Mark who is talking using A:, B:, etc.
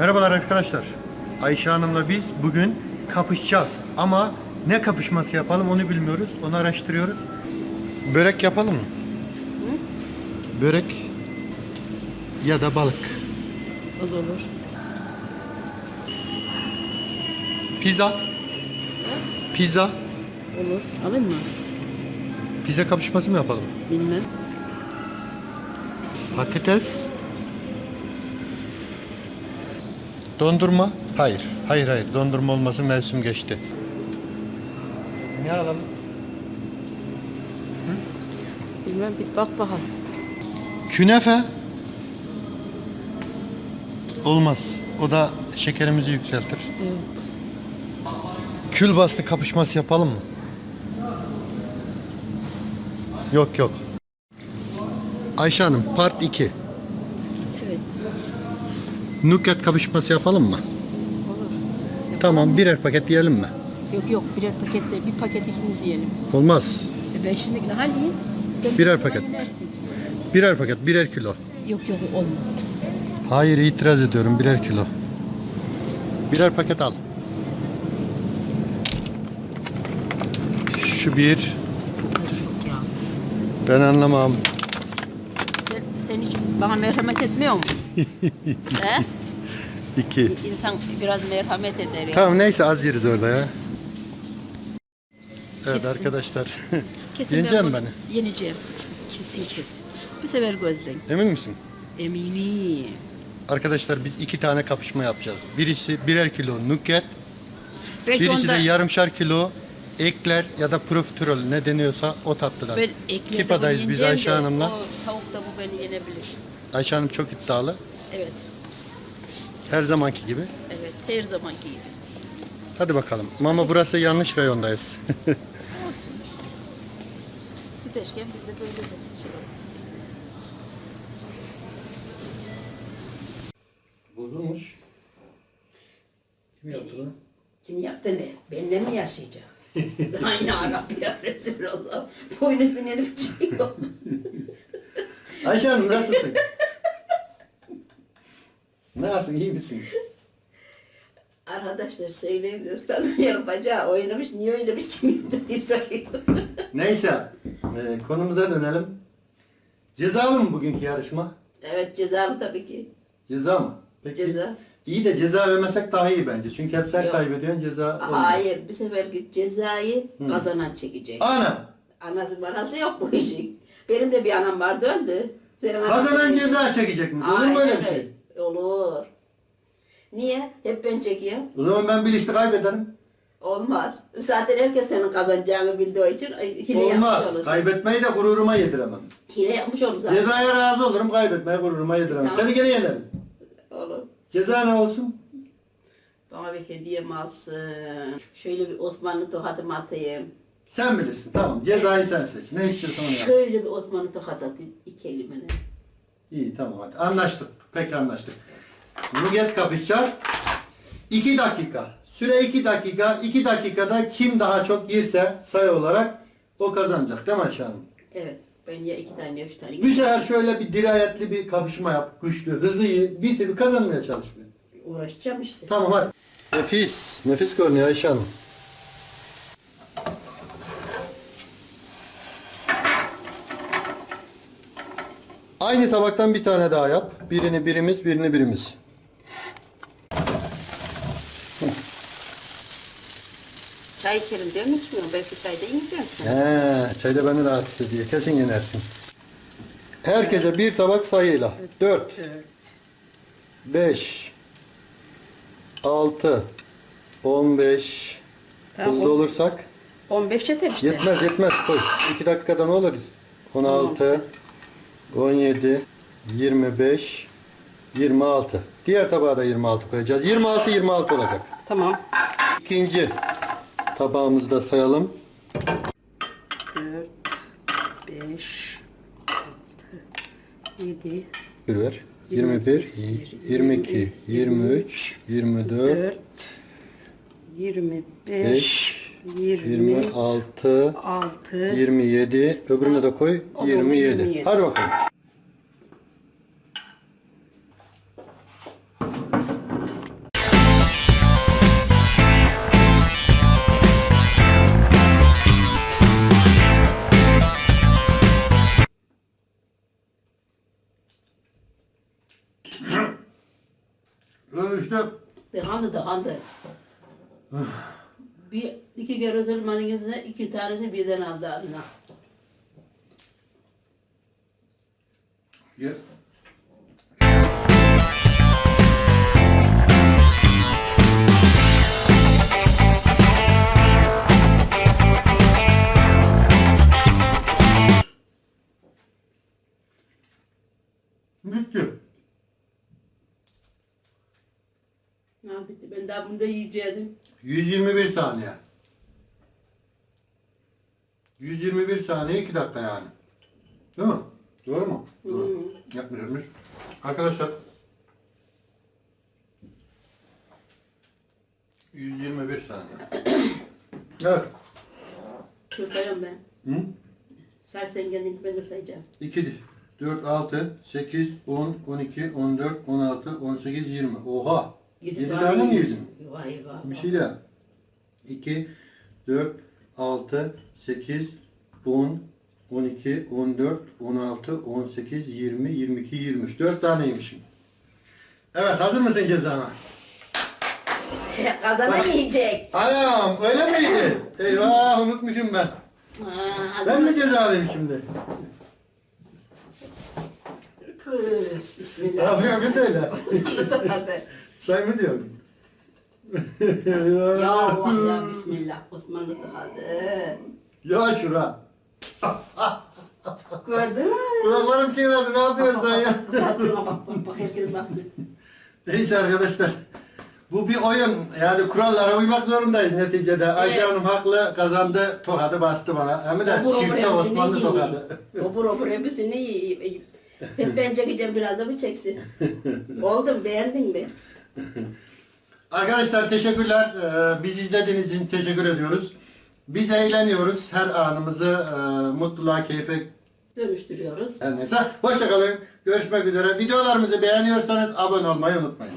A: Merhabalar arkadaşlar. Ayşe Hanım'la biz bugün kapışacağız. Ama ne kapışması yapalım onu bilmiyoruz. Onu araştırıyoruz. Börek yapalım mı? Börek ya da balık.
B: O da olur.
A: Pizza. Pizza.
B: Olur. Alayım mı?
A: Pizza kapışması mı yapalım?
B: Bilmem.
A: Patates. Dondurma. Hayır. Hayır hayır. Dondurma olmasın mevsim geçti. Ne alalım?
B: Bilmem bir bak bakalım.
A: Künefe. Olmaz. O da şekerimizi yükseltir.
B: Evet.
A: Kül bastı kapışması yapalım mı? Yok yok. Ayşe Hanım part 2.
B: Evet.
A: Nuklet kapışması yapalım mı?
B: Olur.
A: Tamam birer paket yiyelim mi?
B: Yok yok birer paketle bir paket ikimiz yiyelim.
A: Olmaz.
B: E ben şimdi ne hal yiyeyim? Sen
A: Birer
B: bir
A: paket.
B: yersin.
A: Birer paket birer kilo.
B: Yok yok olmaz.
A: Hayır itiraz ediyorum birer kilo. Birer paket al. Şu bir.
B: Çok ya.
A: Ben anlamam.
B: Sen, sen hiç bana merhamet etmiyor musun? He?
A: İki.
B: İnsan biraz merhamet eder ya.
A: Tamam neyse az yeriz orada ya. Evet
B: Kesin.
A: arkadaşlar.
B: Kesin
A: Yeneceğim
B: ben
A: beni.
B: Yeneceğim. Kesin kesin. Bu sefer gözden.
A: Emin misin?
B: Eminim.
A: Arkadaşlar biz iki tane kapışma yapacağız. Birisi birer kilo nuket,
B: Belki
A: birisi
B: onda
A: de yarımşar kilo ekler ya da profiterol ne deniyorsa o tatlıdan.
B: ben eklerde
A: Kipa'dayız biz
B: yeneceğim
A: Ayşe Hanım'la.
B: O tavuk da bu beni yenebilir.
A: Ayşe Hanım çok iddialı.
B: Evet.
A: Her zamanki gibi.
B: Evet. Her zamanki gibi.
A: Hadi bakalım. Mama burası yanlış rayondayız.
B: Olsun. Giderken biz de böyle bir şey
A: Bozulmuş. Kim yaptı?
B: Kim yaptı ne? Benimle mi yaşayacak? Ay ya Rabbi ya Resulallah. Boynuzun elif çıkıyor.
A: Ayşe Hanım nasılsın? Nasılsın? iyi misin?
B: Arkadaşlar söyleyeyim sanıyorum bacağı oynamış. Niye oynamış kim yaptı diye soruyor.
A: Neyse. e, konumuza dönelim. Cezalı mı bugünkü yarışma?
B: evet cezalı tabii ki.
A: Ceza mı? Peki.
B: Ceza.
A: İyi de ceza vermesek daha iyi bence. Çünkü hep sen
B: Yok.
A: kaybediyorsun ceza olmuyor.
B: Hayır bir seferki cezayı kazanan çekecek.
A: Ana!
B: Anası manası yok bu işin. Benim de bir anam var döndü. Senin anan-
A: Kazanan ceza çekecek mi? Olur mu öyle bir
B: Aynen
A: şey?
B: Olur. Niye? Hep ben çekiyorum.
A: O zaman ben bilinçli kaybederim.
B: Olmaz. Zaten herkes senin kazanacağını bildiği için ay, hile yapmış
A: Olmaz.
B: olursun.
A: Kaybetmeyi de gururuma yediremem.
B: Hile yapmış olur zaten.
A: Cezaya razı olurum, kaybetmeyi gururuma yediremem.
B: Tamam.
A: Seni gene yenerim.
B: Olur.
A: Ceza ne olsun?
B: Bana bir hediye mi alsın? Şöyle bir Osmanlı tokatımı atayım.
A: Sen bilirsin. Tamam. Cezayı sen seç. Ne istiyorsan onu yap.
B: Şöyle bir Osmanlı tokat atayım. İki elimine.
A: İyi tamam hadi. Anlaştık. Peki anlaştık. Nugget kapışacağız. 2 dakika. Süre 2 dakika. 2 dakikada kim daha çok yerse sayı olarak o kazanacak. Değil mi Ayşe Hanım?
B: Evet. Ben ya iki tane ya üç tane.
A: Bir sefer şöyle bir dirayetli bir kapışma yap. Güçlü, hızlı iyi. Bitir, kazanmaya çalış.
B: Uğraşacağım işte.
A: Tamam hadi. Nefis. Nefis görünüyor Ayşe Hanım. Aynı tabaktan bir tane daha yap. Birini birimiz, birini birimiz.
B: Çay içelim diyorum içmiyorum. Belki çayda yiyeceğim.
A: He, çayda beni rahatsız ediyor. Kesin yenersin. Herkese bir tabak sayıyla. 4, 5, 6, 15,
B: Tamam,
A: hızlı
B: o-
A: olursak
B: 15 yeter işte.
A: Yetmez yetmez koy. 2 dakikada ne olur? 16, 17, 25, 26. Diğer tabağa da 26 koyacağız. 26 26 olacak.
B: Tamam.
A: İkinci tabağımızı da sayalım.
B: 4, 5, 6, 7,
A: Bir ver. 21, 22, 23, 24,
B: 4, 25,
A: 5,
B: 20,
A: 26,
B: 6,
A: 27. Öbürüne de koy. 27.
B: 27.
A: Hadi bakalım. Lan işte.
B: Dehandı dehandı bir iki kere sırmanın yüzüne iki tanesini birden aldı ağzına.
A: Ye.
B: Bitti ben daha bunu da yiyecektim.
A: 121 saniye. 121 saniye 2 dakika yani. Değil mi? Doğru mu? Doğru. Yapmıyormuş. Arkadaşlar 121 saniye. evet.
B: Tutayım ben.
A: Hı?
B: Say sen kendin ben de sayacağım.
A: 2, 4, 6, 8, 10, 12, 14, 16, 18, 20. Oha! 7 tane mi yedin?
B: Vay vay.
A: Bir şey daha. 2, 4, 6, 8, 10, 12, 14, 16, 18, 20, 22, 23. 4 tane yemişim. Evet hazır mısın cezana?
B: Kazanan yiyecek.
A: Anam öyle miydi? Eyvah unutmuşum ben.
B: Ha,
A: Ben de cezalıyım şimdi.
B: Püh,
A: Ne
B: Bismillah.
A: yapıyorsun kız öyle? Say mı diyorsun?
B: ya Allah ya Bismillah. Osmanlı tıkadı.
A: Ya şura.
B: Gördün mü?
A: Kulaklarım çiğnedi ne yapıyorsun sen ya?
B: Kızartma bak bak bak herkes baksın.
A: Neyse arkadaşlar. Bu bir oyun. Yani kurallara uymak zorundayız neticede. Ayşe
B: Evet.
A: Hanım haklı kazandı. Tokadı bastı bana. Hem de
B: Obur obur
A: çifte
B: hepsini
A: Osmanlı
B: yiyeyim.
A: tokadı.
B: Obur obur hepsini yiyeyim. Ben, ben çekeceğim biraz da mı çeksin? Oldu beğendin mi?
A: Arkadaşlar teşekkürler. Ee, Biz izlediğiniz için teşekkür ediyoruz. Biz eğleniyoruz. Her anımızı e, mutluluğa, keyfe
B: Dönüştürüyoruz.
A: her neyse. Hoşçakalın. Görüşmek üzere. Videolarımızı beğeniyorsanız abone olmayı unutmayın.